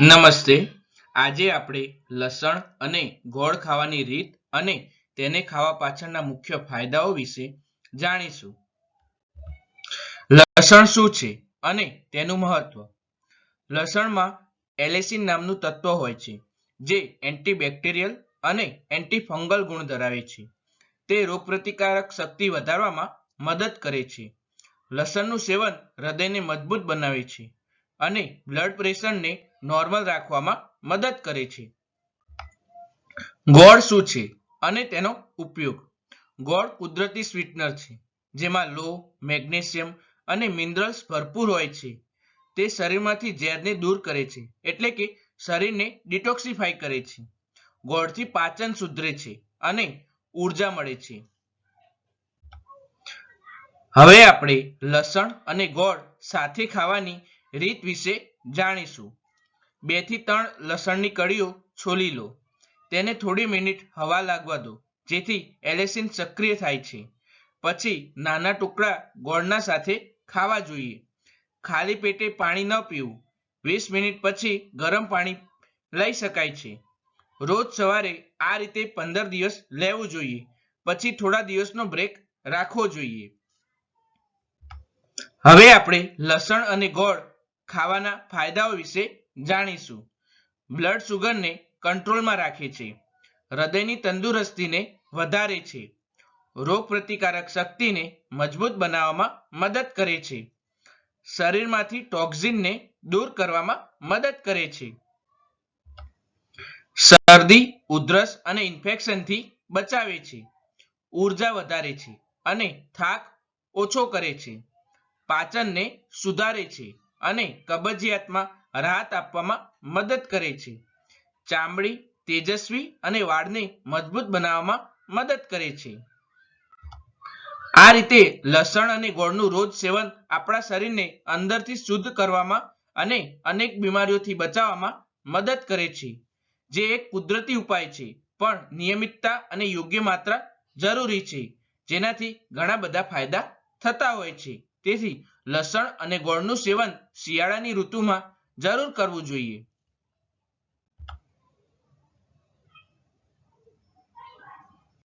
નમસ્તે. આજે આપણે લસણ અને ગોળ ખાવાની રીત અને તેને ખાવા પાછળના મુખ્ય ફાયદાઓ વિશે જાણીશું. લસણ શું છે અને તેનું મહત્વ? લસણમાં એલેસિન નામનું તત્વ હોય છે, જે એન્ટીબેક્ટેરિયલ અને એન્ટીફંગલ ગુણ ધરાવે છે. તે રોગપ્રતિકારક શક્તિ વધારવામાં મદદ કરે છે. લસણનું સેવન હૃદયને મજબૂત બનાવે છે અને બ્લડ પ્રેશરને નોર્મલ રાખવામાં મદદ કરે છે. ગોળ શું છે? અને તેનો ઉપયોગ. ગોળ કુદરતી સ્વીટનર છે, જેમાં લો, મેગ્નેશિયમ અને મિનરલ્સ ભરપૂર હોય છે. તે શરીરમાંથી ઝેરને દૂર કરે છે, એટલે કે શરીરને ડિટોક્સિફાઈ કરે છે. ગોળથી પાચન સુધરે છે અને ઊર્જા મળે છે. હવે આપણે લસણ અને ગોળ સાથે ખાવાની રીત વિશે જાણીશું. બેથી ત્રણ લસણની કળીઓ છોલી લો. તેને થોડી મિનિટ હવા લાગવા દો, જેથી એલેસિન સક્રિય થાય છે. પછી નાના ટુકડા ગોળના સાથે ખાવા જોઈએ. ખાલી પેટે પાણી ન પીવું. વીસ મિનિટ પછી ગરમ પાણી લઈ શકાય છે. રોજ સવારે આ રીતે પંદર દિવસ લેવું જોઈએ. પછી થોડા દિવસનો બ્રેક રાખવો જોઈએ. હવે આપણે લસણ અને ગોળ ખાવાના ફાયદાઓ વિશે જાણીશું. બ્લડ સુગરને કંટ્રોલમાં રાખે છે. હૃદયની તંદુરસ્તીને વધારે છે. રોગ પ્રતિકારક શક્તિને મજબૂત બનાવવામાં મદદ કરે છે. શરીરમાંથી ટોક્સિનને દૂર કરવામાં મદદ કરે છે. શરદી, ઉધરસ અને ઇન્ફેક્શનથી બચાવે છે. ઊર્જા વધારે છે અને થાક ઓછો કરે છે. પાચનને સુધારે છે અને કબજિયાતમાં રાહત આપવામાં મદદ કરે છે. ચામડી તેજસ્વી અને વાળને મજબૂત બનાવવામાં મદદ કરે છે. આ રીતે લસણ અને ગોળનું રોજ સેવન આપણા શરીરને અંદરથી શુદ્ધ કરવામાં અને અનેક બીમારીઓથી બચાવવામાં મદદ કરે છે, જે એક કુદરતી ઉપાય છે, પણ નિયમિતતા અને યોગ્ય માત્રા જરૂરી છે, જેનાથી ઘણા બધા ફાયદા થતા હોય છે. તેથી લસણ અને ગોળનું સેવન શિયાળાની ઋતુમાં જરૂર કરવું જોઈએ.